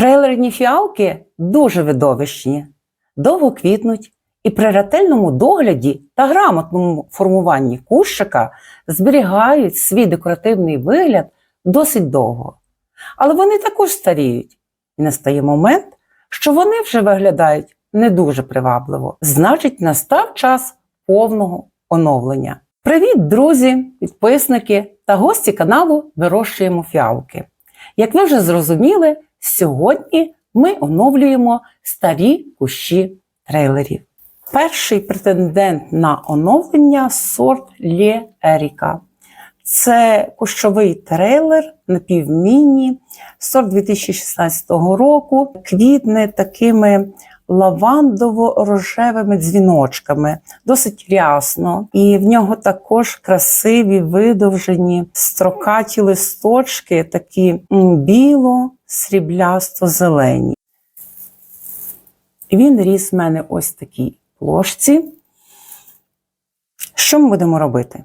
Трейлерні фіалки дуже видовищні, довго квітнуть і при ретельному догляді та грамотному формуванні кущика зберігають свій декоративний вигляд досить довго. Але вони також старіють, і настає момент, що вони вже виглядають не дуже привабливо. Значить, настав час повного оновлення. Привіт, друзі, підписники та гості каналу Вирощуємо фіалки. Як ви вже зрозуміли, сьогодні ми оновлюємо старі кущі трейлерів. Перший претендент на оновлення сорт Лє Еріка. Це кущовий трейлер на півміні, сорт 2016 року, квітне такими лавандово-рожевими дзвіночками, досить рясно. І в нього також красиві видовжені строкаті листочки, такі біло-сріблясто-зелені. Він ріс в мене ось такій плошці. Що ми будемо робити?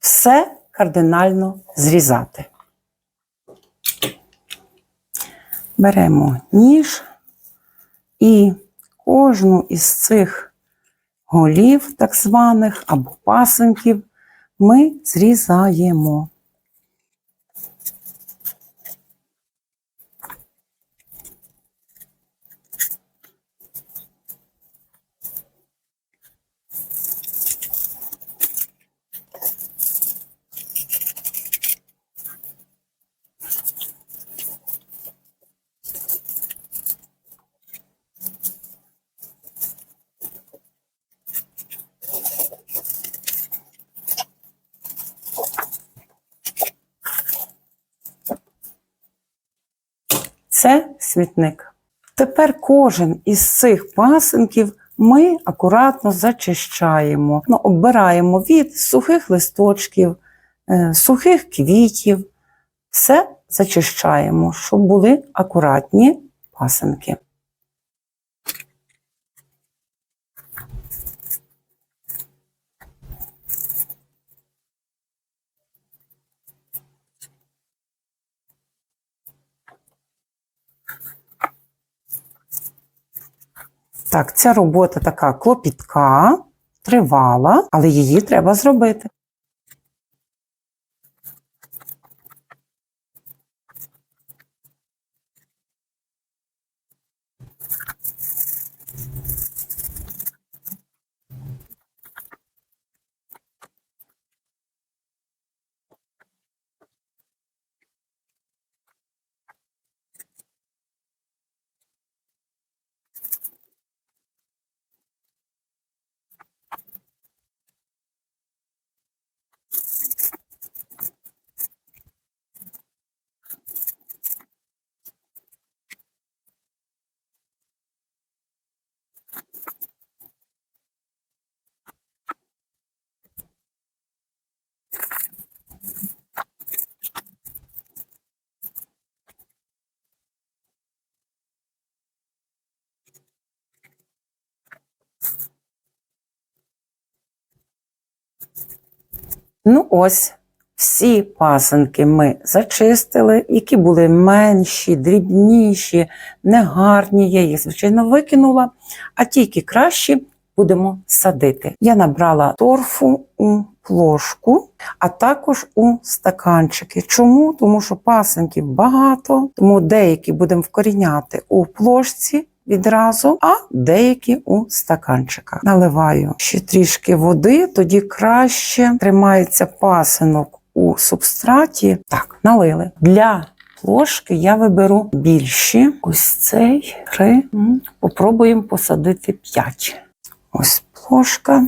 Все кардинально зрізати. Беремо ніж і кожну із цих голів, так званих, або пасенків, ми зрізаємо. Це смітник. Тепер кожен із цих пасенків ми акуратно зачищаємо, ну, оббираємо від сухих листочків, е, сухих квітів. Все зачищаємо, щоб були акуратні пасенки. Так, ця робота така клопітка, тривала, але її треба зробити. Ну ось, всі пасенки ми зачистили, які були менші, дрібніші, негарні. Я їх, звичайно, викинула, а тільки кращі будемо садити. Я набрала торфу у плошку, а також у стаканчики. Чому? Тому що пасенків багато, тому деякі будемо вкоріняти у плошці. Відразу, а деякі у стаканчиках. Наливаю ще трішки води, тоді краще тримається пасинок у субстраті. Так, налили. Для плошки я виберу більші. Ось цей три. Попробуємо посадити п'ять. Ось плошка.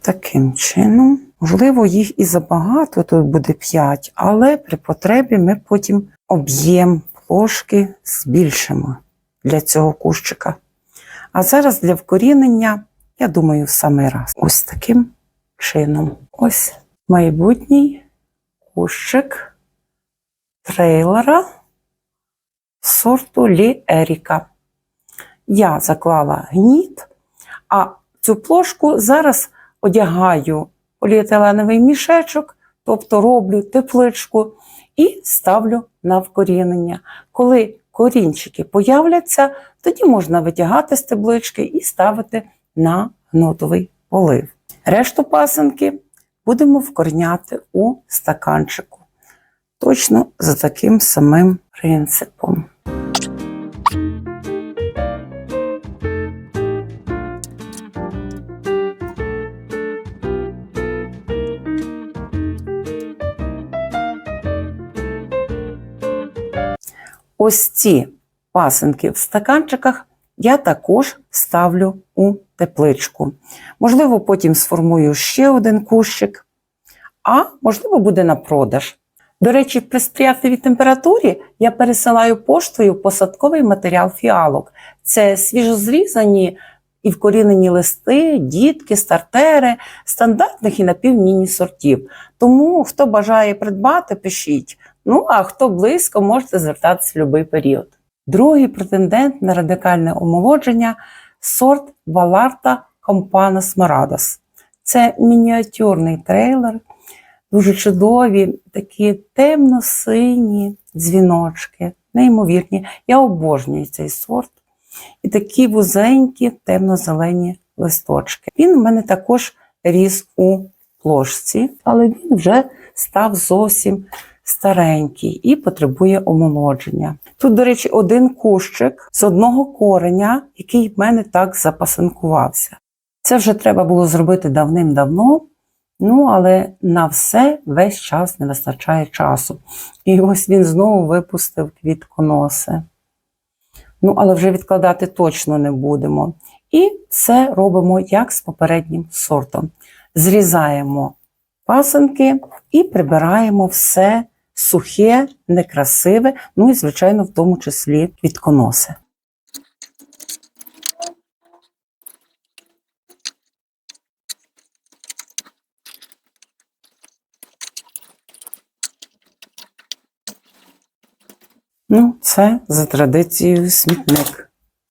Таким чином. Можливо, їх і забагато, тут буде 5, але при потребі ми потім об'єм плошки збільшимо для цього кущика. А зараз для вкорінення, я думаю, в самий раз. Ось таким чином. Ось майбутній кущик трейлера сорту Лі Еріка. Я заклала гніт, а цю плошку зараз одягаю поліетиленовий мішечок, тобто роблю тепличку і ставлю на вкорінення. Коли корінчики появляться, тоді можна витягати з таблички і ставити на гнотовий полив. Решту пасинки будемо вкоріняти у стаканчику. Точно за таким самим принципом. Ось ці пасинки в стаканчиках я також ставлю у тепличку. Можливо, потім сформую ще один кущик, а можливо, буде на продаж. До речі, при сприятливій температурі я пересилаю поштою посадковий матеріал фіалок. Це свіжозрізані і вкорінені листи, дітки, стартери, стандартних і напівміні сортів. Тому, хто бажає придбати, пишіть. Ну, а хто близько, можете звертатися в будь-який період. Другий претендент на радикальне омолодження сорт Валарта Компанос Марадос. Це мініатюрний трейлер, дуже чудові, такі темно-сині дзвіночки, неймовірні. Я обожнюю цей сорт. І такі вузенькі темно-зелені листочки. Він у мене також ріс у плошці, але він вже став зовсім старенький і потребує омолодження. Тут, до речі, один кущик з одного кореня, який в мене так запасинкувався. Це вже треба було зробити давним-давно, ну але на все весь час не вистачає часу. І ось він знову випустив квітконоси. Ну, але вже відкладати точно не будемо. І це робимо як з попереднім сортом. Зрізаємо пасинки і прибираємо все сухе, некрасиве, ну і, звичайно, в тому числі квітконоси. Ну, це за традицією смітник.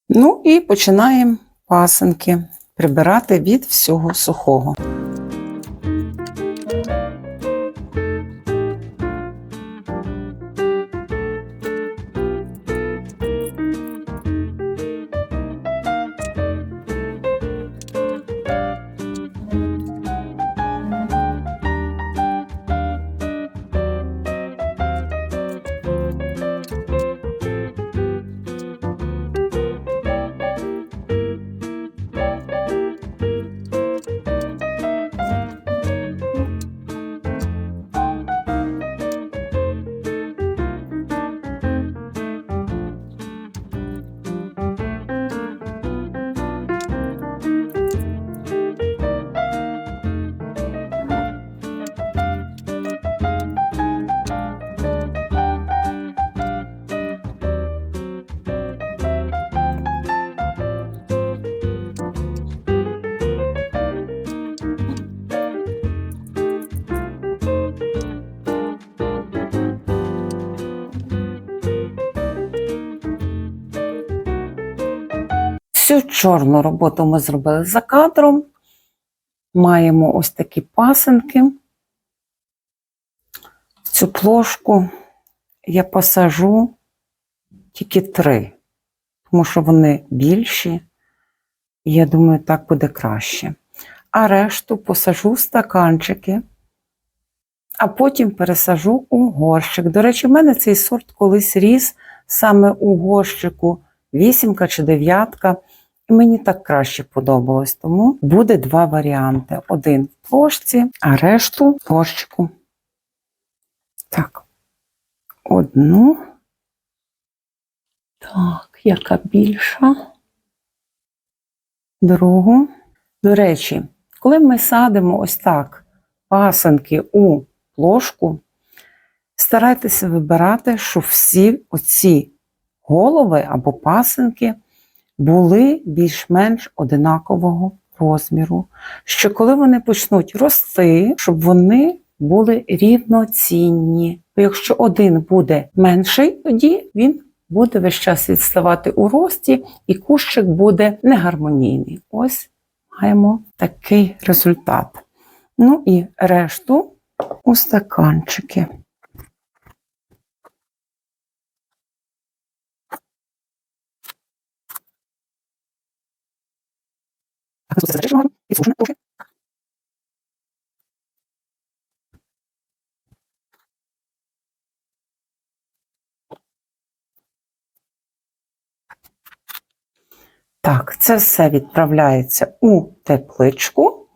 Ну і починаємо пасенки прибирати від всього сухого. Чорну роботу ми зробили за кадром. Маємо ось такі пасинки. В цю плошку я посажу тільки три, тому що вони більші, я думаю, так буде краще. А решту посажу в стаканчики, а потім пересажу у горщик. До речі, в мене цей сорт колись ріс саме у горщику вісімка чи дев'ятка. І мені так краще подобалось, тому буде два варіанти: один в плошці, а решту в горщику. Так, одну. Так, яка більша. Другу. До речі, коли ми садимо ось так пасанки у плошку, старайтеся вибирати, щоб всі оці голови або пасинки були більш-менш одинакового розміру. Що коли вони почнуть рости, щоб вони були рівноцінні. Бо якщо один буде менший, тоді він буде весь час відставати у рості, і кущик буде негармонійний. Ось маємо такий результат. Ну і решту у стаканчики. Все зачищено гарно, підсушено трохи. Так, це все відправляється у тепличку.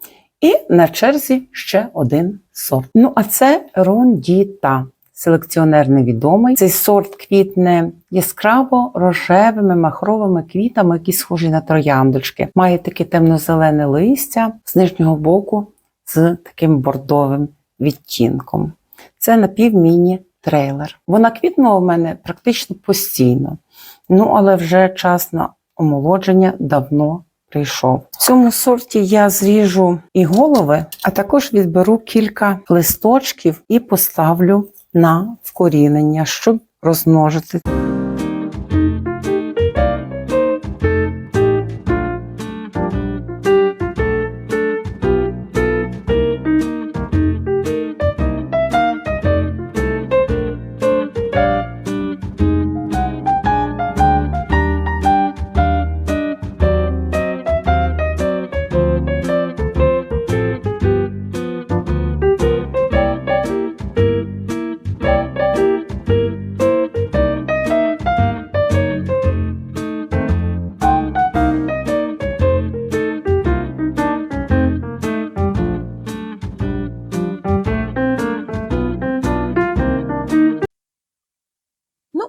І на черзі ще один сорт. Ну, а це рондіта. Селекціонер невідомий. Цей сорт квітне яскраво рожевими махровими квітами, які схожі на трояндочки. Має таке темно-зелене листя з нижнього боку з таким бордовим відтінком. Це напівміні трейлер. Вона квітнула у мене практично постійно. Ну, але вже час на омолодження давно прийшов. В цьому сорті я зріжу і голови, а також відберу кілька листочків і поставлю на вкорінення, щоб розмножити.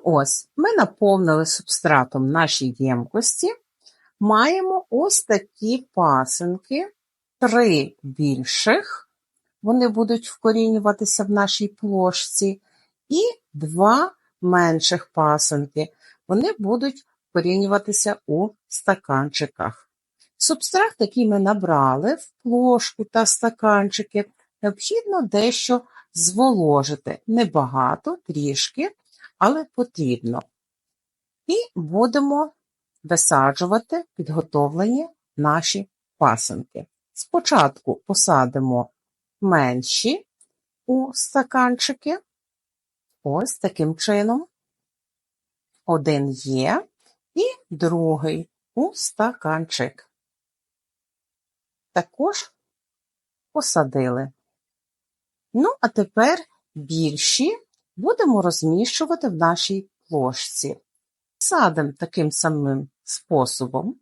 Ось, ми наповнили субстратом наші ємкості. Маємо ось такі пасинки, три більших, вони будуть вкорінюватися в нашій плошці, і два менших пасинки, вони будуть вкорінюватися у стаканчиках. Субстрат, який ми набрали в плошку та стаканчики, необхідно дещо зволожити. Небагато, трішки, але потрібно. І будемо висаджувати підготовлені наші пасинки. Спочатку посадимо менші у стаканчики. Ось таким чином. Один є, і другий у стаканчик. Також посадили. Ну, а тепер більші будемо розміщувати в нашій плошці. Садимо таким самим способом,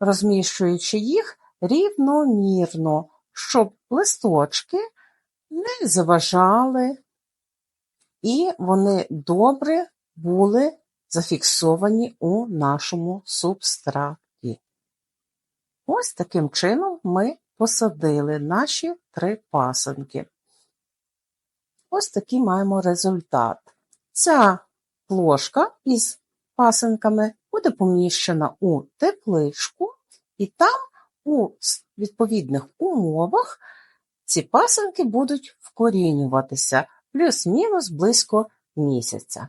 розміщуючи їх рівномірно, щоб листочки не заважали, і вони добре були зафіксовані у нашому субстраті. Ось таким чином ми посадили наші три пасинки. Ось такий маємо результат. Ця плошка із пасинками буде поміщена у тепличку, і там у відповідних умовах ці пасинки будуть вкорінюватися плюс-мінус близько місяця.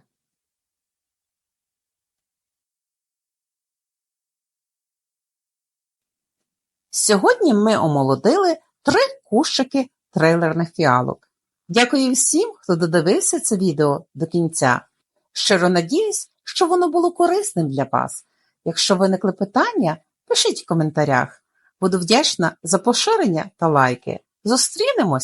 Сьогодні ми омолодили три кущики трейлерних фіалок. Дякую всім, хто додивився це відео до кінця. Щиро надіюсь, що воно було корисним для вас. Якщо виникли питання, пишіть в коментарях. Буду вдячна за поширення та лайки. Зустрінемось!